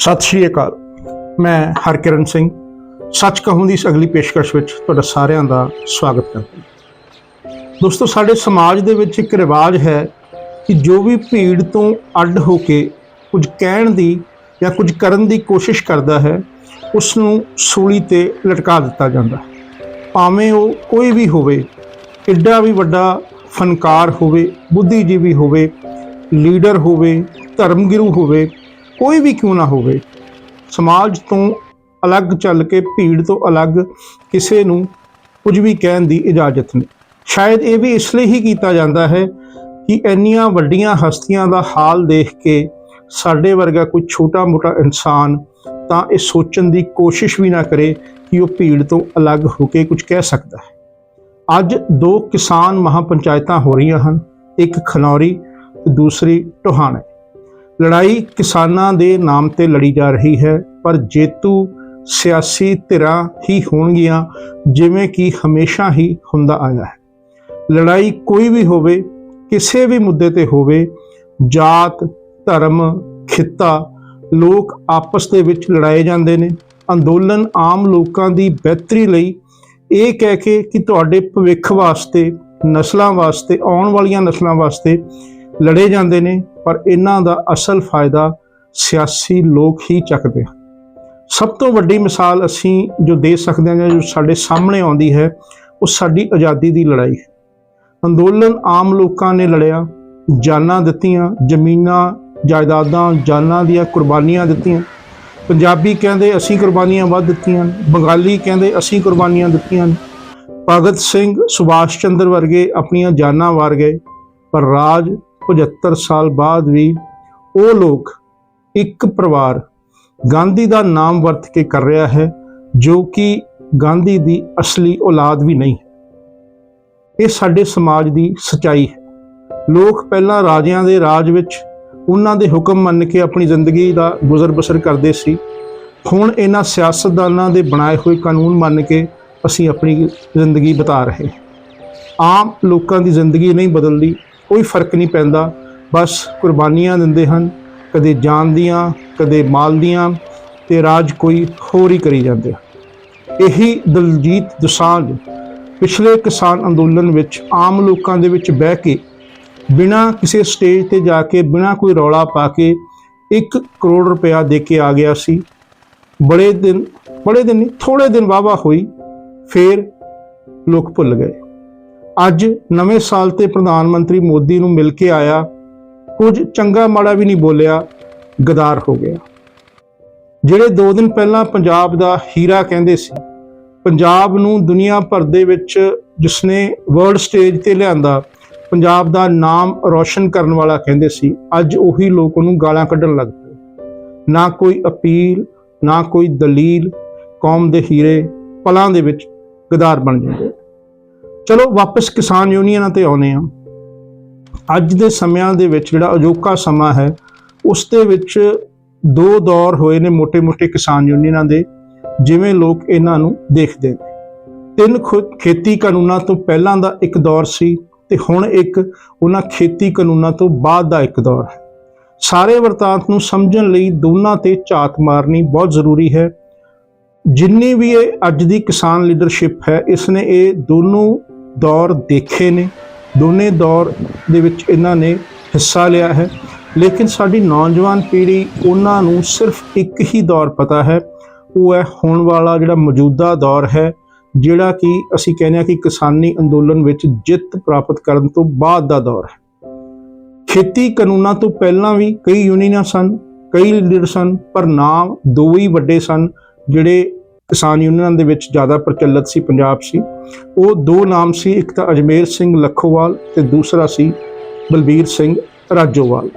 ਸਤਿ ਸ਼੍ਰੀ ਅਕਾਲ। ਮੈਂ ਹਰਕਿਰਨ ਸਿੰਘ, ਸੱਚ ਕਹੂੰ ਦੀ ਇਸ ਅਗਲੀ ਪੇਸ਼ਕਸ਼ ਵਿੱਚ ਤੁਹਾਡਾ ਸਾਰਿਆਂ ਦਾ ਸਵਾਗਤ ਕਰਦਾ ਹਾਂ। ਦੋਸਤੋ, ਸਾਡੇ ਸਮਾਜ ਦੇ ਵਿੱਚ ਇੱਕ ਰਿਵਾਜ ਹੈ ਕਿ ਜੋ ਵੀ ਭੀੜ ਤੋਂ ਅੱਡ ਹੋ ਕੇ ਕੁਝ ਕਹਿਣ ਦੀ ਜਾਂ ਕੁਝ ਕਰਨ ਦੀ ਕੋਸ਼ਿਸ਼ ਕਰਦਾ ਹੈ ਉਸ ਨੂੰ ਸੂਲੀ ਤੇ ਲਟਕਾ ਦਿੱਤਾ ਜਾਂਦਾ ਭਾਵੇਂ ਉਹ ਕੋਈ ਵੀ ਹੋਵੇ ਕਿੱਡਾ ਵੀ ਵੱਡਾ ਫਨਕਾਰ ਹੋਵੇ, ਬੁੱਧੀਜੀਵੀ ਹੋਵੇ, ਲੀਡਰ ਹੋਵੇ, ਧਰਮਗਿਰੂ ਹੋਵੇ ਕੋਈ ਵੀ ਕਿਉਂ ਨਾ ਹੋਵੇ, ਸਮਾਜ ਤੋਂ ਅਲੱਗ ਚੱਲ ਕੇ, ਭੀੜ ਤੋਂ ਅਲੱਗ ਕਿਸੇ ਨੂੰ ਕੁਝ ਵੀ ਕਹਿਣ ਦੀ ਇਜਾਜ਼ਤ ਨਹੀਂ। ਸ਼ਾਇਦ ਇਹ ਵੀ ਇਸ ਲਈ ਹੀ ਕੀਤਾ ਜਾਂਦਾ ਹੈ ਕਿ ਇੰਨੀਆਂ ਵੱਡੀਆਂ ਹਸਤੀਆਂ ਦਾ ਹਾਲ ਦੇਖ ਕੇ ਸਾਡੇ ਵਰਗਾ ਕੋਈ ਛੋਟਾ-ਮੋਟਾ ਇਨਸਾਨ ਤਾਂ ਇਹ ਸੋਚਣ ਦੀ ਕੋਸ਼ਿਸ਼ ਵੀ ਨਾ ਕਰੇ ਕਿ ਉਹ ਭੀੜ ਤੋਂ ਅਲੱਗ ਹੋ ਕੇ ਕੁਝ ਕਹਿ ਸਕਦਾ ਹੈ। ਅੱਜ ਦੋ ਕਿਸਾਨ ਮਹਾਪੰਚਾਇਤਾਂ ਹੋ ਰਹੀਆਂ ਹਨ, ਇੱਕ ਖਨੌਰੀ ਤੇ ਦੂਸਰੀ ਟੋਹਾਣਾ। ਲੜਾਈ ਕਿਸਾਨਾਂ ਦੇ ਨਾਮ ਤੇ ਲੜੀ ਜਾ ਰਹੀ ਹੈ, ਪਰ ਜੇਤੂ ਸਿਆਸੀ ਧਿਰਾਂ ਹੀ ਹੋਣਗੀਆਂ, ਜਿਵੇਂ ਕਿ ਹਮੇਸ਼ਾ ਹੀ ਹੁੰਦਾ ਆਇਆ ਹੈ। ਲੜਾਈ ਕੋਈ ਵੀ ਹੋਵੇ, ਕਿਸੇ ਵੀ ਮੁੱਦੇ ਤੇ ਹੋਵੇ, ਜਾਤ, ਧਰਮ, ਖਿੱਤਾ, ਲੋਕ ਆਪਸ ਦੇ ਵਿੱਚ ਲੜਾਏ ਜਾਂਦੇ ਨੇ। ਅੰਦੋਲਨ ਆਮ ਲੋਕਾਂ ਦੀ ਬਿਹਤਰੀ ਲਈ ਇਹ ਕਹਿ ਕੇ ਕਿ ਤੁਹਾਡੇ ਭਵਿੱਖ ਵਾਸਤੇ, ਨਸਲਾਂ ਵਾਸਤੇ, ਆਉਣ ਵਾਲੀਆਂ ਨਸਲਾਂ ਵਾਸਤੇ ਲੜੇ ਜਾਂਦੇ ਨੇ, ਪਰ ਇਹਨਾਂ ਦਾ ਅਸਲ ਫਾਇਦਾ ਸਿਆਸੀ ਲੋਕ ਹੀ ਚੱਕਦੇ ਹਨ। ਸਭ ਤੋਂ ਵੱਡੀ ਮਿਸਾਲ ਅਸੀਂ ਜੋ ਦੇ ਸਕਦੇ ਹਾਂ ਜਾਂ ਜੋ ਸਾਡੇ ਸਾਹਮਣੇ ਆਉਂਦੀ ਹੈ, ਉਹ ਸਾਡੀ ਆਜ਼ਾਦੀ ਦੀ ਲੜਾਈ ਹੈ। ਅੰਦੋਲਨ ਆਮ ਲੋਕਾਂ ਨੇ ਲੜਿਆ, ਜਾਨਾਂ ਦਿੱਤੀਆਂ, ਜ਼ਮੀਨਾਂ, ਜਾਇਦਾਦਾਂ, ਜਾਨਾਂ ਦੀਆਂ ਕੁਰਬਾਨੀਆਂ ਦਿੱਤੀਆਂ। ਪੰਜਾਬੀ ਕਹਿੰਦੇ ਅਸੀਂ ਕੁਰਬਾਨੀਆਂ ਵੱਧ ਦਿੱਤੀਆਂ, ਬੰਗਾਲੀ ਕਹਿੰਦੇ ਅਸੀਂ ਕੁਰਬਾਨੀਆਂ ਦਿੱਤੀਆਂ। ਨੇ। ਭਗਤ ਸਿੰਘ ਸੁਭਾਸ਼ ਚੰਦਰ ਵਰਗੇ ਆਪਣੀਆਂ ਜਾਨਾਂ ਵਾਰ ਗਏ, ਪਰ ਰਾਜ 75 ਸਾਲ ਬਾਅਦ ਵੀ ਉਹ ਲੋਕ ਇੱਕ ਪਰਿਵਾਰ ਗਾਂਧੀ ਦਾ ਨਾਮ ਵਰਤ ਕੇ ਕਰ ਰਿਹਾ ਹੈ, ਜੋ ਕਿ ਗਾਂਧੀ ਦੀ ਅਸਲੀ ਔਲਾਦ ਵੀ ਨਹੀਂ ਹੈ। ਇਹ ਸਾਡੇ ਸਮਾਜ ਦੀ ਸਚਾਈ ਹੈ। ਲੋਕ ਪਹਿਲਾਂ ਰਾਜਿਆਂ ਦੇ ਰਾਜ ਵਿੱਚ ਉਹਨਾਂ ਦੇ ਹੁਕਮ ਮੰਨ ਕੇ ਆਪਣੀ ਜ਼ਿੰਦਗੀ ਦਾ ਗੁਜ਼ਰ ਬਸਰ ਕਰਦੇ ਸੀ। ਹੁਣ ਇਹਨਾਂ ਸਿਆਸਤਦਾਨਾਂ ਦੇ ਬਣਾਏ ਹੋਏ ਕਾਨੂੰਨ ਮੰਨ ਕੇ ਅਸੀਂ ਆਪਣੀ ਜ਼ਿੰਦਗੀ ਬਿਤਾ ਰਹੇ ਹਾਂ। ਆਮ ਲੋਕਾਂ ਦੀ ਜ਼ਿੰਦਗੀ ਨਹੀਂ ਬਦਲਦੀ। ਕੋਈ ਫ਼ਰਕ ਨਹੀਂ ਪੈਂਦਾ। ਬਸ ਕੁਰਬਾਨੀਆਂ ਦਿੰਦੇ ਹਨ। ਕਦੇ ਜਾਨ ਦੀਆਂ, ਕਦੇ ਮਾਲ ਦੀਆਂ ਤੇ ਰਾਜ ਕੋਈ ਹੋਰ ਹੀ ਕਰੀ ਜਾਂਦੇ ਇਹੀ ਦਲਜੀਤ ਦੁਸਾਂਝ ਪਿਛਲੇ ਕਿਸਾਨ ਅੰਦੋਲਨ ਵਿੱਚ ਆਮ ਲੋਕਾਂ ਦੇ ਵਿੱਚ ਬਹਿ ਕੇ ਬਿਨਾਂ ਕਿਸੇ ਸਟੇਜ ਤੇ ਜਾ ਕੇ, ਬਿਨਾਂ ਕੋਈ ਰੌਲਾ ਪਾ ਕੇ 1 ਕਰੋੜ ਰੁਪਇਆ ਦੇ ਕੇ ਆ ਗਿਆ ਸੀ। ਬੜੇ ਦਿਨ ਬੜੇ ਦਿਨ ਨਹੀਂ ਥੋੜੇ ਦਿਨ ਵਾਵਾ ਹੋਈ। ਫੇਰ ਲੋਕ ਭੁੱਲ ਗਏ। ਅੱਜ ਨਵੇਂ ਸਾਲ ਤੇ ਪ੍ਰਧਾਨ ਮੰਤਰੀ ਮੋਦੀ ਨੂੰ ਮਿਲ ਕੇ ਆਇਆ, ਕੁਝ ਚੰਗਾ ਮਾੜਾ ਵੀ ਨਹੀਂ ਬੋਲਿਆ, ਗਦਾਰ ਹੋ ਗਿਆ। ਜਿਹੜੇ 2 ਦਿਨ ਪਹਿਲਾਂ ਪੰਜਾਬ ਦਾ ਹੀਰਾ ਕਹਿੰਦੇ ਸੀ, ਪੰਜਾਬ ਨੂੰ ਦੁਨੀਆ ਭਰ ਦੇ ਵਿੱਚ ਜਿਸਨੇ ਵਰਲਡ ਸਟੇਜ ਤੇ ਲਿਆਂਦਾ, ਪੰਜਾਬ ਦਾ ਨਾਮ ਰੌਸ਼ਨ ਕਰਨ ਵਾਲਾ ਕਹਿੰਦੇ ਸੀ, ਅੱਜ ਉਹੀ ਲੋਕ ਉਹਨੂੰ ਗਾਲਾਂ ਕੱਢਣ ਲੱਗ ਪਏ। ਨਾ ਕੋਈ ਅਪੀਲ, ਨਾ ਕੋਈ ਦਲੀਲ, ਕੌਮ ਦੇ ਹੀਰੇ ਪਲਾਂ ਦੇ ਵਿੱਚ ਗਦਾਰ ਬਣ ਜਾਂਦੇ। ਚਲੋ ਵਾਪਸ ਕਿਸਾਨ ਯੂਨੀਅਨਾਂ ਤੇ ਆਉਨੇ ਆ ਅੱਜ ਦੇ ਸਮਿਆਂ ਦੇ ਵਿੱਚ ਜਿਹੜਾ ਅਜੋਕਾ ਸਮਾਂ ਹੈ, ਉਸ ਦੇ ਵਿੱਚ ਦੋ ਦੌਰ ਹੋਏ ਨੇ ਮੋٹے-ਮੋٹے ਕਿਸਾਨ ਯੂਨੀਅਨਾਂ ਦੇ, ਜਿਵੇਂ ਲੋਕ ਇਹਨਾਂ ਨੂੰ ਦੇਖਦੇ ਨੇ। ਤਿੰਨ ਖੇਤੀ ਕਾਨੂੰਨਾਂ ਤੋਂ ਪਹਿਲਾਂ ਦਾ ਇੱਕ ਦੌਰ ਸੀ ਤੇ ਹੁਣ ਇੱਕ ਉਹਨਾਂ ਖੇਤੀ ਕਾਨੂੰਨਾਂ ਤੋਂ ਬਾਅਦ ਦਾ ਇੱਕ ਦੌਰ ਹੈ। ਸਾਰੇ ਵਰਤਾਂਤ ਨੂੰ ਸਮਝਣ ਲਈ ਦੋਨਾਂ ਤੇ ਝਾਤ ਮਾਰਨੀ ਬਹੁਤ ਜ਼ਰੂਰੀ ਹੈ। ਜਿੰਨੀ ਵੀ ਇਹ ਅੱਜ ਦੀ ਕਿਸਾਨ ਲੀਡਰਸ਼ਿਪ ਹੈ, ਇਸ ਨੇ ਇਹ ਦੋਨੋਂ ਦੌਰ ਦੇਖੇ ਨੇ। ਦੋਨੇ ਦੌਰ ਦੇ ਵਿੱਚ ਇਹਨਾਂ ਨੇ ਹਿੱਸਾ ਲਿਆ ਹੈ। ਲੇਕਿਨ ਸਾਡੀ ਨੌਜਵਾਨ ਪੀੜ੍ਹੀ ਉਹਨਾਂ ਨੂੰ ਸਿਰਫ ਇੱਕ ਹੀ ਦੌਰ ਪਤਾ ਹੈ। ਉਹ ਹੈ ਹੁਣ ਵਾਲਾ ਜਿਹੜਾ ਮੌਜੂਦਾ ਦੌਰ ਹੈ, ਜਿਹੜਾ ਕਿ ਅਸੀਂ ਕਹਿੰਦੇ ਹਾਂ ਕਿ ਕਿਸਾਨੀ ਅੰਦੋਲਨ ਵਿੱਚ ਜਿੱਤ ਪ੍ਰਾਪਤ ਕਰਨ ਤੋਂ ਬਾਅਦ ਦਾ ਦੌਰ ਹੈ। ਖੇਤੀ ਕਾਨੂੰਨਾਂ ਤੋਂ ਪਹਿਲਾਂ ਵੀ ਕਈ ਯੂਨੀਅਨਾਂ ਸਨ, ਕਈ ਲੀਡਰ ਸਨ, ਪਰ ਨਾਮ ਦੋ ਹੀ ਵੱਡੇ ਸਨ, ਜਿਹੜੇ ਕਿਸਾਨ ਯੂਨੀਅਨਾਂ ਦੇ ਵਿੱਚ ਜ਼ਿਆਦਾ ਪ੍ਰਚਲਿਤ ਸੀ, ਪੰਜਾਬ ਸੀ। ਉਹ ਦੋ ਨਾਮ ਸੀ, ਇੱਕ ਤਾਂ ਅਜਮੇਰ ਸਿੰਘ ਲੱਖੋਵਾਲ ਤੇ ਦੂਸਰਾ ਸੀ ਬਲਬੀਰ ਸਿੰਘ ਰਾਜੋਵਾਲ।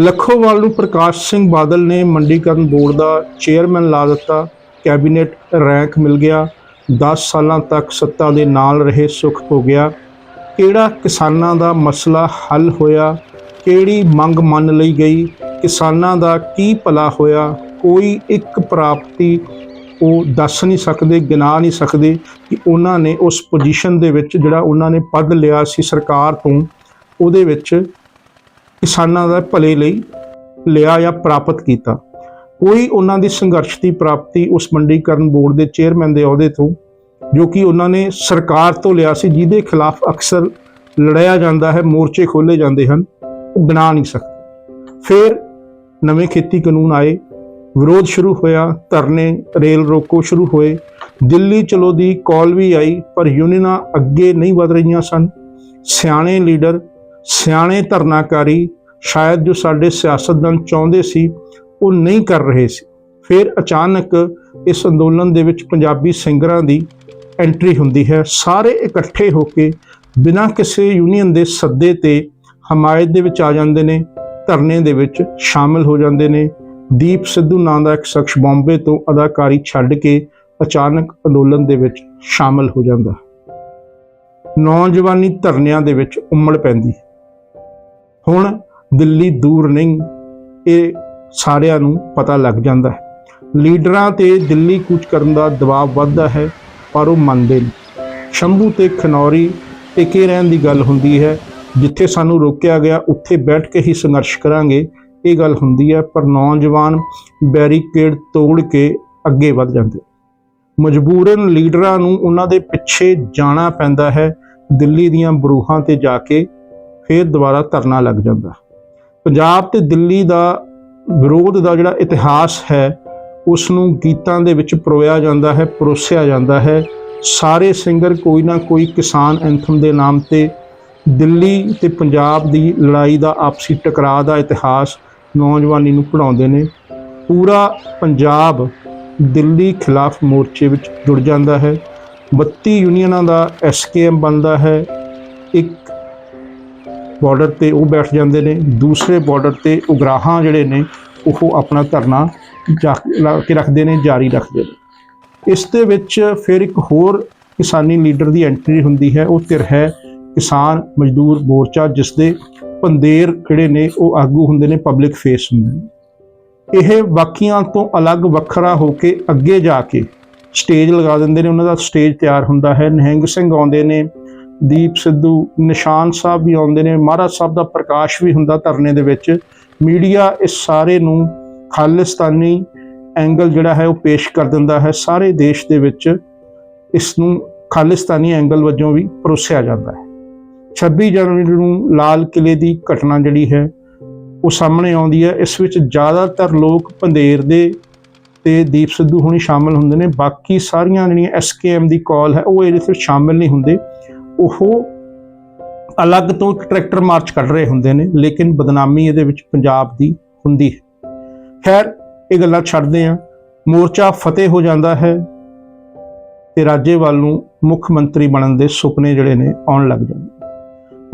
ਲੱਖੋਵਾਲ ਨੂੰ ਪ੍ਰਕਾਸ਼ ਸਿੰਘ ਬਾਦਲ ਨੇ ਮੰਡੀਕਰਨ ਬੋਰਡ ਦਾ ਚੇਅਰਮੈਨ ਲਾ ਦਿੱਤਾ, ਕੈਬਨਿਟ ਰੈਂਕ ਮਿਲ ਗਿਆ 10 ਸਾਲਾਂ ਤੱਕ ਸੱਤਾ ਦੇ ਨਾਲ ਰਹੇ ਸੁਖ ਹੋ ਗਿਆ। ਕਿਹੜਾ ਕਿਸਾਨਾਂ ਦਾ ਮਸਲਾ ਹੱਲ ਹੋਇਆ, ਕਿਹੜੀ ਮੰਗ ਮੰਨ ਲਈ ਗਈ, ਕਿਸਾਨਾਂ ਦਾ ਕੀ ਭਲਾ ਹੋਇਆ, ਕੋਈ ਇੱਕ ਪ੍ਰਾਪਤੀ ਉਹ ਦੱਸ ਨਹੀਂ ਸਕਦੇ, ਗਿਣਾ ਨਹੀਂ ਸਕਦੇ ਕਿ ਉਹਨਾਂ ਨੇ ਉਸ ਪੋਜੀਸ਼ਨ ਦੇ ਵਿੱਚ ਜਿਹੜਾ ਉਹਨਾਂ ਨੇ ਪਦ ਲਿਆ ਸੀ ਸਰਕਾਰ ਤੋਂ, ਉਹਦੇ ਵਿੱਚ ਕਿਸਾਨਾਂ ਦਾ ਭਲੇ ਲਈ ਲਿਆ ਜਾਂ ਪ੍ਰਾਪਤ ਕੀਤਾ। ਕੋਈ ਉਹਨਾਂ ਦੀ ਸੰਘਰਸ਼ ਦੀ ਪ੍ਰਾਪਤੀ ਉਸ ਮੰਡੀਕਰਨ ਬੋਰਡ ਦੇ ਚੇਅਰਮੈਨ ਦੇ ਅਹੁਦੇ ਤੋਂ, ਜੋ ਕਿ ਉਹਨਾਂ ਨੇ ਸਰਕਾਰ ਤੋਂ ਲਿਆ ਸੀ, ਜਿਹਦੇ ਖਿਲਾਫ ਅਕਸਰ ਲੜਾਇਆ ਜਾਂਦਾ ਹੈ, ਮੋਰਚੇ ਖੋਲੇ ਜਾਂਦੇ ਹਨ, ਉਹ ਗਿਣਾ ਨਹੀਂ ਸਕਦੇ। ਫਿਰ ਨਵੇਂ ਖੇਤੀ ਕਾਨੂੰਨ ਆਏ ਵਿਰੋਧ ਸ਼ੁਰੂ ਹੋਇਆ, ਧਰਨੇ, ਰੇਲ ਰੋਕੋ ਸ਼ੁਰੂ ਹੋਏ। ਦਿੱਲੀ ਚਲੋ ਦੀ ਕਾਲ ਵੀ ਆਈ, ਪਰ ਯੂਨੀਅਨਾਂ ਅੱਗੇ ਨਹੀਂ ਵਧ ਰਹੀਆਂ ਸਨ। ਸਿਆਣੇ ਲੀਡਰ, ਸਿਆਣੇ ਧਰਨਾਕਾਰੀ, ਸ਼ਾਇਦ ਜੋ ਸਾਡੇ ਸਿਆਸਤਦਾਨ ਚਾਹੁੰਦੇ ਸੀ, ਉਹ ਨਹੀਂ ਕਰ ਰਹੇ ਸੀ। ਫਿਰ ਅਚਾਨਕ ਇਸ ਅੰਦੋਲਨ ਦੇ ਵਿੱਚ ਪੰਜਾਬੀ ਸਿੰਗਰਾਂ ਦੀ ਐਂਟਰੀ ਹੁੰਦੀ ਹੈ। ਸਾਰੇ ਇਕੱਠੇ ਹੋ ਕੇ ਬਿਨਾਂ ਕਿਸੇ ਯੂਨੀਅਨ ਦੇ ਸੱਦੇ ਤੇ ਹਮਾਇਤ ਦੇ ਵਿੱਚ ਆ ਜਾਂਦੇ ਨੇ, ਧਰਨੇ ਦੇ ਵਿੱਚ ਸ਼ਾਮਲ ਹੋ ਜਾਂਦੇ ਨੇ। ਦੀਪ ਸਿੱਧੂ ਨਾਂ ਦਾ ਇੱਕ ਸ਼ਖਸ ਬੰਬੇ ਤੋਂ ਅਦਾਕਾਰੀ ਛੱਡ ਕੇ ਅਚਾਨਕ ਅੰਦੋਲਨ ਦੇ ਵਿੱਚ ਸ਼ਾਮਲ ਹੋ ਜਾਂਦਾ ਨੌਜਵਾਨੀ ਧਰਨਿਆਂ ਦੇ ਵਿੱਚ ਉਮੜ ਪੈਂਦੀ ਹੁਣ ਦਿੱਲੀ ਦੂਰ ਨਹੀਂ, ਇਹ ਸਾਰਿਆਂ ਨੂੰ ਪਤਾ ਲੱਗ ਜਾਂਦਾ ਹੈ। ਲੀਡਰਾਂ ਤੇ ਦਿੱਲੀ ਕੂਚ ਕਰਨ ਦਾ ਦਬਾਅ ਵੱਧਦਾ ਹੈ, ਪਰ ਉਹ ਮੰਨਦੇ ਨਹੀਂ। ਸ਼ੰਭੂ ਤੇ ਖਨੌਰੀ ਟਿਕੇ ਰਹਿਣ ਦੀ ਗੱਲ ਹੁੰਦੀ ਹੈ, ਜਿੱਥੇ ਸਾਨੂੰ ਰੋਕਿਆ ਗਿਆ, ਉੱਥੇ ਬੈਠ ਕੇ ਹੀ ਸੰਘਰਸ਼ ਕਰਾਂਗੇ ਇਹ ਗੱਲ ਹੁੰਦੀ ਹੈ, ਪਰ ਨੌਜਵਾਨ ਬੈਰੀਕੇਡ ਤੋੜ ਕੇ ਅੱਗੇ ਵੱਧ ਜਾਂਦੇ ਮਜਬੂਰਨ ਲੀਡਰਾਂ ਨੂੰ ਉਹਨਾਂ ਦੇ ਪਿੱਛੇ ਜਾਣਾ ਪੈਂਦਾ ਹੈ, ਦਿੱਲੀ ਦੀਆਂ ਬਰੂਹਾਂ ਤੇ ਜਾ ਕੇ ਫਿਰ ਦੁਬਾਰਾ ਧਰਨਾ ਲੱਗ ਜਾਂਦਾ। ਪੰਜਾਬ ਤੇ ਦਿੱਲੀ ਦਾ ਵਿਰੋਧ ਦਾ ਜਿਹੜਾ ਇਤਿਹਾਸ ਹੈ ਉਸ ਨੂੰ ਗੀਤਾਂ ਦੇ ਵਿੱਚ ਪਰੋਇਆ ਜਾਂਦਾ ਹੈ, ਪਰੋਸਿਆ ਜਾਂਦਾ ਹੈ। ਸਾਰੇ ਸਿੰਗਰ ਕੋਈ ਨਾ ਕੋਈ ਕਿਸਾਨ ਐਂਥਮ ਦੇ ਨਾਮ ਤੇ ਦਿੱਲੀ ਤੇ ਪੰਜਾਬ ਦੀ ਲੜਾਈ ਦਾ ਆਪਸੀ ਟਕਰਾਅ ਦਾ ਇਤਿਹਾਸ ਨੌਜਵਾਨੀ ਨੂੰ ਪੜਾਉਂਦੇ ਨੇ। ਪੂਰਾ ਪੰਜਾਬ ਦਿੱਲੀ ਖਿਲਾਫ ਮੋਰਚੇ ਵਿੱਚ ਜੁੜ ਜਾਂਦਾ ਹੈ। 32 ਯੂਨੀਅਨਾਂ ਦਾ ਐਸਕੇਐਮ ਬਣਦਾ ਹੈ। ਇੱਕ ਬਾਰਡਰ ਤੇ ਉਹ ਬੈਠ ਜਾਂਦੇ ਨੇ। ਦੂਸਰੇ ਬਾਰਡਰ ਤੇ ਉਗਰਾਹਾਂ ਜਿਹੜੇ ਨੇ, ਉਹ ਆਪਣਾ ਧਰਨਾ ਜਾ, ਲਾ ਕੇ ਰੱਖਦੇ ਨੇ, ਜਾਰੀ ਰੱਖਦੇ ਨੇ। ਇਸ ਦੇ ਵਿੱਚ ਫਿਰ ਇੱਕ ਹੋਰ ਕਿਸਾਨੀ ਲੀਡਰ ਦੀ ਐਂਟਰੀ ਹੁੰਦੀ ਹੈ। ਉਹ ਧਿਰ ਹੈ ਕਿਸਾਨ ਮਜ਼ਦੂਰ ਮੋਰਚਾ ਜਿਸ ਦੇ ਪੰਦੇਰ ਜਿਹੜੇ ਨੇ, ਉਹ ਆਗੂ ਹੁੰਦੇ ਨੇ ਪਬਲਿਕ ਫੇਸ ਹੁੰਦੇ ਨੇ। ਇਹ ਬਾਕੀਆਂ ਤੋਂ ਅਲੱਗ ਵੱਖਰਾ ਹੋ ਕੇ ਅੱਗੇ ਜਾ ਕੇ ਸਟੇਜ ਲਗਾ ਦਿੰਦੇ ਨੇ, ਉਹਨਾਂ ਦਾ ਸਟੇਜ ਤਿਆਰ ਹੁੰਦਾ ਹੈ। ਨਿਹੰਗ ਸਿੰਘ ਆਉਂਦੇ ਨੇ, ਦੀਪ ਸਿੱਧੂ, ਨਿਸ਼ਾਨ ਸਾਹਿਬ ਵੀ ਆਉਂਦੇ ਨੇ, ਮਹਾਰਾਜ ਸਾਹਿਬ ਦਾ ਪ੍ਰਕਾਸ਼ ਵੀ ਹੁੰਦਾ ਧਰਨੇ ਦੇ ਵਿੱਚ। ਮੀਡੀਆ ਇਸ ਸਾਰੇ ਨੂੰ ਖਾਲਿਸਤਾਨੀ ਐਂਗਲ ਜਿਹੜਾ ਹੈ, ਉਹ ਪੇਸ਼ ਕਰ ਦਿੰਦਾ ਹੈ। ਸਾਰੇ ਦੇਸ਼ ਦੇ ਵਿੱਚ ਇਸ ਨੂੰ ਖਾਲਿਸਤਾਨੀ ਐਂਗਲ ਵਜੋਂ ਵੀ ਪਰੋਸਿਆ ਜਾਂਦਾ ਹੈ। 26 ਜਨਵਰੀ ਨੂੰ ਲਾਲ ਕਿਲੇ ਦੀ ਘਟਨਾ ਜਿਹੜੀ ਹੈ, ਉਹ ਸਾਹਮਣੇ ਆਉਂਦੀ ਹੈ। ਇਸ ਵਿੱਚ ਜ਼ਿਆਦਾਤਰ ਲੋਕ ਪੰਧੇਰ ਦੇ ਤੇ ਦੀਪ ਸਿੱਧੂ ਹੁਣੀ ਸ਼ਾਮਲ ਹੁੰਦੇ ਨੇ। ਬਾਕੀ ਸਾਰੀਆਂ ਜਿਹੜੀਆਂ ਐਸਕੇਐਮ ਦੀ ਕਾਲ ਹੈ, ਉਹ ਇਹਦੇ ਵਿੱਚ ਸ਼ਾਮਲ ਨਹੀਂ ਹੁੰਦੇ। ਉਹ ਅਲੱਗ ਤੋਂ ਇੱਕ ਟਰੈਕਟਰ ਮਾਰਚ ਕੱਢ ਰਹੇ ਹੁੰਦੇ ਨੇ, ਲੇਕਿਨ ਬਦਨਾਮੀ ਇਹਦੇ ਵਿੱਚ ਪੰਜਾਬ ਦੀ ਹੁੰਦੀ ਹੈ। ਖੈਰ, ਇਹ ਗੱਲਾਂ ਛੱਡਦੇ ਆ ਮੋਰਚਾ ਫਤਿਹ ਹੋ ਜਾਂਦਾ ਹੈ ਤੇ ਰਾਜੇਵਾਲ ਨੂੰ ਮੁੱਖ ਮੰਤਰੀ ਬਣਨ ਦੇ ਸੁਪਨੇ ਜਿਹੜੇ ਨੇ ਆਉਣ ਲੱਗ ਜਾਂਦੇ।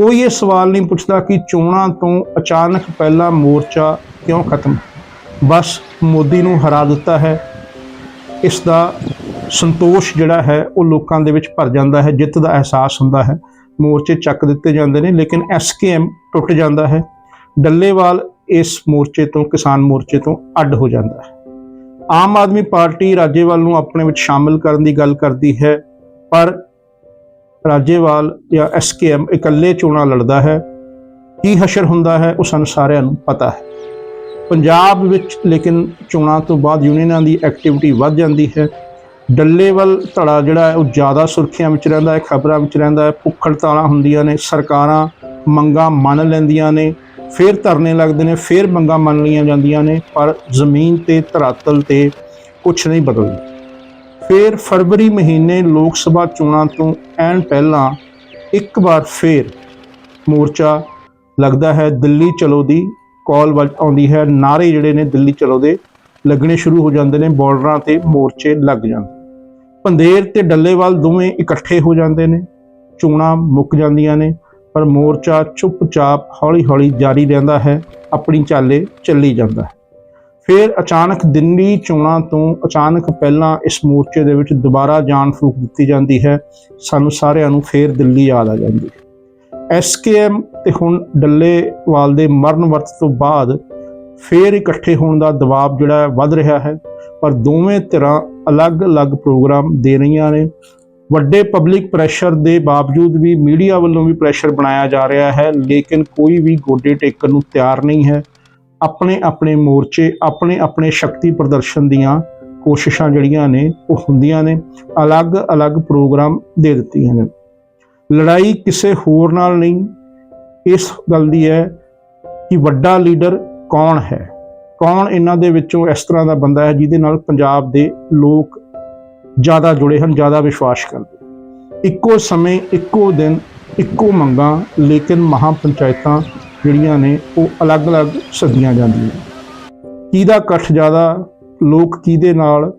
ਕੋਈ ਇਹ ਸਵਾਲ ਨਹੀਂ ਪੁੱਛਦਾ ਕਿ ਚੋਣਾਂ ਤੋਂ ਅਚਾਨਕ ਪਹਿਲਾ ਮੋਰਚਾ ਕਿਉਂ ਖਤਮ? ਬਸ ਮੋਦੀ ਨੂੰ ਹਰਾ ਦਿੱਤਾ ਹੈ। ਇਸ ਦਾ ਸੰਤੋਸ਼ ਜਿਹੜਾ ਹੈ, ਉਹ ਲੋਕਾਂ ਦੇ ਵਿੱਚ ਭਰ ਜਾਂਦਾ ਹੈ, ਜਿੱਤ ਦਾ ਅਹਿਸਾਸ ਹੁੰਦਾ ਹੈ। ਮੋਰਚੇ ਚੱਕ ਦਿੱਤੇ ਜਾਂਦੇ ਨੇ, ਲੇਕਿਨ ਐਸਕੇਐਮ ਟੁੱਟ ਜਾਂਦਾ ਹੈ। ਡੱਲੇਵਾਲ ਇਸ ਮੋਰਚੇ ਤੋਂ, ਕਿਸਾਨ ਮੋਰਚੇ ਤੋਂ ਅੱਡ ਹੋ ਜਾਂਦਾ ਹੈ। ਆਮ ਆਦਮੀ ਪਾਰਟੀ ਰਾਜੇਵਾਲ ਨੂੰ ਆਪਣੇ ਵਿੱਚ ਸ਼ਾਮਿਲ ਕਰਨ ਦੀ ਗੱਲ ਕਰਦੀ ਹੈ, ਪਰ ਰਾਜੇਵਾਲ ਜਾਂ ਐਸਕੇਐਮ ਇਕੱਲੇ ਚੋਣਾਂ ਲੜਦਾ ਹੈ, ਕੀ ਹਸ਼ਰ ਹੁੰਦਾ ਹੈ ਉਹ ਸਾਨੂੰ ਸਾਰਿਆਂ ਨੂੰ ਪਤਾ ਹੈ। ਪੰਜਾਬ ਵਿੱਚ ਲੇਕਿਨ ਚੋਣਾਂ ਤੋਂ ਬਾਅਦ ਯੂਨੀਅਨਾਂ ਦੀ ਐਕਟੀਵਿਟੀ ਵੱਧ ਜਾਂਦੀ ਹੈ। ਡੱਲੇਵਲ ਧੜਾ ਜਿਹੜਾ ਹੈ ਉਹ ਜ਼ਿਆਦਾ ਸੁਰਖੀਆਂ ਵਿੱਚ ਰਹਿੰਦਾ ਹੈ, ਖਬਰਾਂ ਵਿੱਚ ਰਹਿੰਦਾ ਹੈ ਭੁੱਖ ਹੜਤਾਲਾਂ ਹੁੰਦੀਆਂ ਨੇ, ਸਰਕਾਰਾਂ ਮੰਗਾਂ ਮੰਨ ਲੈਂਦੀਆਂ ਨੇ, ਫਿਰ ਧਰਨੇ ਲੱਗਦੇ ਨੇ, ਫਿਰ ਮੰਗਾਂ ਮੰਨ ਲਈਆਂ ਜਾਂਦੀਆਂ ਨੇ, ਪਰ ਜ਼ਮੀਨ ਤੇ ਧਰਾਤਲ ਤੇ ਕੁਝ ਨਹੀਂ ਬਦਲਦਾ। ਫਿਰ ਫਰਵਰੀ ਮਹੀਨੇ ਲੋਕ ਸਭਾ ਚੋਣਾਂ ਤੋਂ ਐਨ ਪਹਿਲਾਂ ਇੱਕ ਵਾਰ ਫਿਰ ਮੋਰਚਾ ਲੱਗਦਾ ਹੈ। ਦਿੱਲੀ ਚਲੋ ਦੀ ਕਾਲ ਵੱਲ ਆਉਂਦੀ ਹੈ। ਨਾਰੇ ਜਿਹੜੇ ਨੇ ਦਿੱਲੀ ਚਲੋ ਦੇ ਲੱਗਣੇ ਸ਼ੁਰੂ ਹੋ ਜਾਂਦੇ ਨੇ, ਬਾਰਡਰਾਂ ਤੇ ਮੋਰਚੇ ਲੱਗ ਜਾਂਦੇ ਪੰਦੇਰ ਤੇ ਡੱਲੇਵਾਲ ਦੋਵੇਂ ਇਕੱਠੇ ਹੋ ਜਾਂਦੇ ਨੇ, ਚੋਣਾਂ ਮੁੱਕ ਜਾਂਦੀਆਂ ਨੇ, ਪਰ ਮੋਰਚਾ ਚੁੱਪਚਾਪ ਹੌਲੀ-ਹੌਲੀ ਜਾਰੀ ਰਹਿੰਦਾ ਹੈ, ਆਪਣੀ ਚਾਲੇ ਚੱਲੀ ਜਾਂਦਾ ਹੈ। ਫਿਰ ਅਚਾਨਕ ਦਿੱਲੀ ਚੋਣਾਂ ਤੋਂ ਅਚਾਨਕ ਪਹਿਲਾਂ ਇਸ ਮੋਰਚੇ ਦੇ ਵਿੱਚ ਦੁਬਾਰਾ ਜਾਨ ਫੂਕ ਦਿੱਤੀ ਜਾਂਦੀ ਹੈ, ਸਾਨੂੰ ਸਾਰਿਆਂ ਨੂੰ ਫਿਰ ਦਿੱਲੀ ਯਾਦ ਆ ਜਾਂਦੀ ਹੈ। ਐਸਕੇਐਮ ਤੇ ਹੁਣ ਡੱਲੇਵਾਲ ਦੇ ਮਰਨ ਵਰਤ ਤੋਂ ਬਾਅਦ ਫਿਰ ਇਕੱਠੇ ਹੋਣ ਦਾ ਦਬਾਅ ਜਿਹੜਾ ਹੈ ਵੱਧ ਰਿਹਾ ਹੈ, ਪਰ ਦੋਵੇਂ ਧਿਰਾਂ ਅਲੱਗ-ਅਲੱਗ ਪ੍ਰੋਗਰਾਮ ਦੇ ਰਹੀਆਂ ਨੇ। ਵੱਡੇ ਪਬਲਿਕ ਪ੍ਰੈਸ਼ਰ ਦੇ ਬਾਵਜੂਦ ਵੀ ਮੀਡੀਆ ਵੱਲੋਂ ਵੀ ਪ੍ਰੈਸ਼ਰ ਬਣਾਇਆ ਜਾ ਰਿਹਾ ਹੈ, ਲੇਕਿਨ ਕੋਈ ਵੀ ਗੋਡੇ ਟੇਕਣ ਨੂੰ ਤਿਆਰ ਨਹੀਂ ਹੈ। ਆਪਣੇ ਆਪਣੇ ਮੋਰਚੇ, ਆਪਣੇ ਆਪਣੇ ਸ਼ਕਤੀ ਪ੍ਰਦਰਸ਼ਨ ਦੀਆਂ ਕੋਸ਼ਿਸ਼ਾਂ ਜਿਹੜੀਆਂ ਨੇ, ਉਹ ਹੁੰਦੀਆਂ ਨੇ ਅਲੱਗ-ਅਲੱਗ ਪ੍ਰੋਗਰਾਮ ਦੇ ਦਿੱਤੀਆਂ ਨੇ। ਲੜਾਈ ਕਿਸੇ ਹੋਰ ਨਾਲ ਨਹੀਂ। ਇਸ ਗੱਲ ਦੀ ਹੈ ਕਿ ਵੱਡਾ ਲੀਡਰ ਕੌਣ ਹੈ? ਕੌਣ ਇਹਨਾਂ ਦੇ ਵਿੱਚੋਂ ਇਸ ਤਰ੍ਹਾਂ ਦਾ ਬੰਦਾ ਹੈ ਜਿਹਦੇ ਨਾਲ ਪੰਜਾਬ ਦੇ ਲੋਕ ਜ਼ਿਆਦਾ ਜੁੜੇ ਹਨ, ਜ਼ਿਆਦਾ ਵਿਸ਼ਵਾਸ ਕਰਦੇ ਇੱਕੋ ਸਮੇਂ, ਇੱਕੋ ਦਿਨ, ਇੱਕੋ ਮੰਗਾਂ, ਲੇਕਿਨ ਮਹਾ ਪੰਚਾਇਤਾਂ ਜਿਹੜੀਆਂ ਨੇ ਉਹ ਅਲੱਗ-ਅਲੱਗ ਸੱਦੀਆਂ ਜਾਂਦੀਆਂ। ਕਿਹਦਾ ਇਕੱਠ ਜ਼ਿਆਦਾ, ਲੋਕ ਕਿਹਦੇ ਨਾਲ?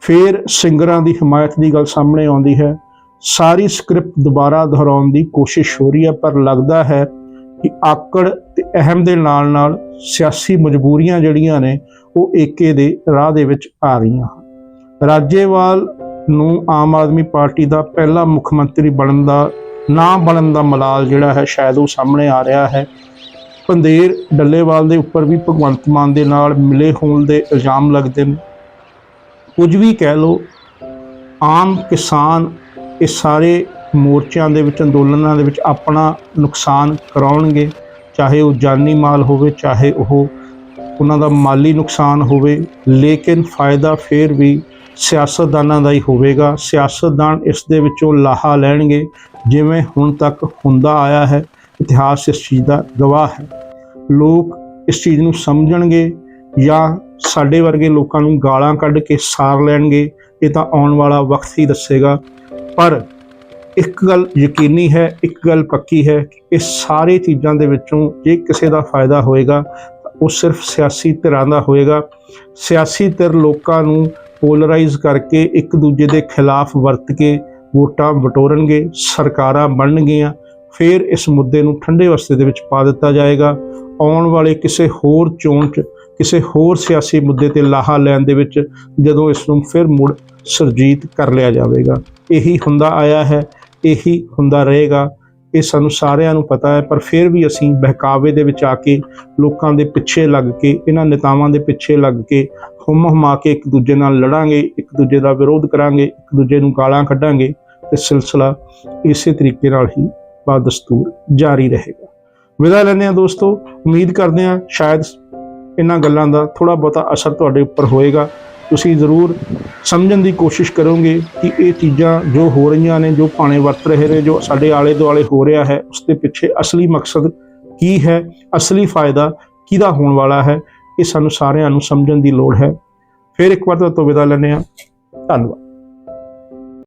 ਫੇਰ ਸਿੰਗਰਾਂ ਦੀ ਹਮਾਇਤ ਦੀ ਗੱਲ ਸਾਹਮਣੇ ਆਉਂਦੀ ਹੈ। ਸਾਰੀ ਸਕ੍ਰਿਪਟ ਦੁਬਾਰਾ ਦੁਹਰਾਉਣ ਦੀ ਕੋਸ਼ਿਸ਼ ਹੋ ਰਹੀ ਹੈ, ਪਰ ਲੱਗਦਾ ਹੈ ਕਿ ਆਕੜ ਤੇ ਅਹਿਮ ਦੇ ਨਾਲ ਨਾਲ ਸਿਆਸੀ ਮਜਬੂਰੀਆਂ ਜਿਹੜੀਆਂ ਨੇ, ਉਹ ਏਕੇ ਦੇ ਰਾਹ ਦੇ ਵਿੱਚ ਆ ਰਹੀਆਂ ਹਨ। ਰਾਜੇਵਾਲ ਨੂੰ ਆਮ ਆਦਮੀ ਪਾਰਟੀ ਦਾ ਪਹਿਲਾ ਮੁੱਖ ਮੰਤਰੀ ਬਣਨ ਦਾ ਨਾ ਬਣਨ ਦਾ ਮਲਾਲ ਜਿਹੜਾ ਹੈ ਸ਼ਾਇਦ ਉਹ ਸਾਹਮਣੇ ਆ ਰਿਹਾ ਹੈ। ਪੰਦੇਰ ਡੱਲੇਵਾਲ ਦੇ ਉੱਪਰ ਵੀ ਭਗਵੰਤ ਮਾਨ ਦੇ ਨਾਲ ਮਿਲੇ ਹੋਣ ਦੇ ਇਲਜ਼ਾਮ ਲੱਗਦੇ ਨੇ। ਕੁਝ ਵੀ ਕਹਿ ਲੋ ਆਮ ਕਿਸਾਨ ਇਹ ਸਾਰੇ ਮੋਰਚਿਆਂ ਦੇ ਵਿੱਚ, ਅੰਦੋਲਨਾਂ ਦੇ ਵਿੱਚ ਆਪਣਾ ਨੁਕਸਾਨ ਕਰਾਉਣਗੇ। ਚਾਹੇ ਉਹ ਜਾਨੀ ਮਾਲ ਹੋਵੇ, ਚਾਹੇ ਉਹ ਉਹਨਾਂ ਦਾ ਮਾਲੀ ਨੁਕਸਾਨ ਹੋਵੇ, ਲੇਕਿਨ ਫਾਇਦਾ ਫੇਰ ਵੀ ਸਿਆਸਤਦਾਨਾਂ ਦਾ ਹੀ ਹੋਵੇਗਾ। ਸਿਆਸਤਦਾਨ ਇਸ ਦੇ ਵਿੱਚੋਂ ਲਾਹਾ ਲੈਣਗੇ, ਜਿਵੇਂ ਹੁਣ ਤੱਕ ਹੁੰਦਾ ਆਇਆ ਹੈ। ਇਤਿਹਾਸ ਇਸ ਚੀਜ਼ ਦਾ ਗਵਾਹ ਹੈ। ਲੋਕ ਇਸ ਚੀਜ਼ ਨੂੰ ਸਮਝਣਗੇ ਜਾਂ ਸਾਡੇ ਵਰਗੇ ਲੋਕਾਂ ਨੂੰ ਗਾਲਾਂ ਕੱਢ ਕੇ ਸਾਰ ਲੈਣਗੇ, ਇਹ ਤਾਂ ਆਉਣ ਵਾਲਾ ਵਕਤ ਹੀ ਦੱਸੇਗਾ। ਪਰ ਇੱਕ ਗੱਲ ਯਕੀਨੀ ਹੈ, ਇੱਕ ਗੱਲ ਪੱਕੀ ਹੈ ਕਿ ਇਹ ਸਾਰੇ ਚੀਜ਼ਾਂ ਦੇ ਵਿੱਚੋਂ ਜੇ ਕਿਸੇ ਦਾ ਫਾਇਦਾ ਹੋਏਗਾ ਉਹ ਸਿਰਫ ਸਿਆਸੀ ਧਿਰਾਂ ਦਾ ਹੋਏਗਾ। ਸਿਆਸੀ ਧਿਰ ਲੋਕਾਂ ਨੂੰ ਪੋਲਰਾਈਜ਼ ਕਰਕੇ ਇੱਕ ਦੂਜੇ ਦੇ ਖਿਲਾਫ ਵਰਤ ਕੇ ਵੋਟਾਂ ਵਟੋਰਨਗੇ, ਸਰਕਾਰਾਂ ਬਣਨਗੀਆਂ, ਫਿਰ ਇਸ ਮੁੱਦੇ ਨੂੰ ਠੰਡੇ ਵਸਤੇ ਦੇ ਵਿੱਚ ਪਾ ਦਿੱਤਾ ਜਾਏਗਾ। ਆਉਣ ਵਾਲੇ ਕਿਸੇ ਹੋਰ ਚੋਣ 'ਚ, ਕਿਸੇ ਹੋਰ ਸਿਆਸੀ ਮੁੱਦੇ ਤੇ ਲਾਹਾ ਲੈਣ ਦੇ ਵਿੱਚ ਜਦੋਂ ਇਸ ਨੂੰ ਫਿਰ ਮੁੜ ਸਰਜੀਤ ਕਰ ਲਿਆ ਜਾਵੇਗਾ। ਇਹੀ ਹੁੰਦਾ ਆਇਆ ਹੈ, ਇਹੀ ਹੁੰਦਾ ਰਹੇਗਾ। ਇਹ ਸਾਨੂੰ ਸਾਰਿਆਂ ਨੂੰ ਪਤਾ ਹੈ, ਪਰ ਫਿਰ ਵੀ ਅਸੀਂ ਬਹਿਕਾਵੇ ਦੇ ਵਿੱਚ ਆ ਕੇ ਲੋਕਾਂ ਦੇ ਪਿੱਛੇ ਲੱਗ ਕੇ, ਇਹਨਾਂ ਨੇਤਾਵਾਂ ਦੇ ਪਿੱਛੇ ਲੱਗ ਕੇ ਹੁਮ ਹੁਮਾ ਕੇ ਇੱਕ ਦੂਜੇ ਨਾਲ ਲੜਾਂਗੇ, ਇੱਕ ਦੂਜੇ ਦਾ ਵਿਰੋਧ ਕਰਾਂਗੇ, ਇੱਕ ਦੂਜੇ ਨੂੰ ਗਾਲਾਂ ਕੱਢਾਂਗੇ ਤੇ ਸਿਲਸਿਲਾ ਇਸੇ ਤਰੀਕੇ ਨਾਲ ਹੀ ਬਾਦਸਤੂਰ ਜਾਰੀ ਰਹੇਗਾ। ਵਿਦਾ ਲੈਂਦੇ ਹਾਂ ਦੋਸਤੋ, ਉਮੀਦ ਕਰਦੇ ਹਾਂ ਸ਼ਾਇਦ ਇਹਨਾਂ ਗੱਲਾਂ ਦਾ ਥੋੜਾ ਬਹੁਤਾ ਅਸਰ ਤੁਹਾਡੇ ਉੱਪਰ ਹੋਏਗਾ। ਤੁਸੀਂ ਜ਼ਰੂਰ ਸਮਝਣ ਦੀ ਕੋਸ਼ਿਸ਼ ਕਰੋਗੇ ਕਿ ਇਹ ਚੀਜ਼ਾਂ ਜੋ ਹੋ ਰਹੀਆਂ ਨੇ, ਜੋ ਭਾਣੇ ਵਰਤ ਰਹੇ ਨੇ, ਜੋ ਸਾਡੇ ਆਲੇ ਦੁਆਲੇ ਹੋ ਰਿਹਾ ਹੈ, ਉਸ ਦੇ ਪਿੱਛੇ ਅਸਲੀ ਮਕਸਦ ਕੀ ਹੈ, ਅਸਲੀ ਫਾਇਦਾ ਕਿਹਦਾ ਹੋਣ ਵਾਲਾ ਹੈ, ਇਹ ਸਾਨੂੰ ਸਾਰਿਆਂ ਨੂੰ ਸਮਝਣ ਦੀ ਲੋੜ ਹੈ। ਫਿਰ ਇੱਕ ਵਾਰ ਤੋਂ ਵਿਦਾ ਲੈਂਦੇ ਹਾਂ। ਧੰਨਵਾਦ।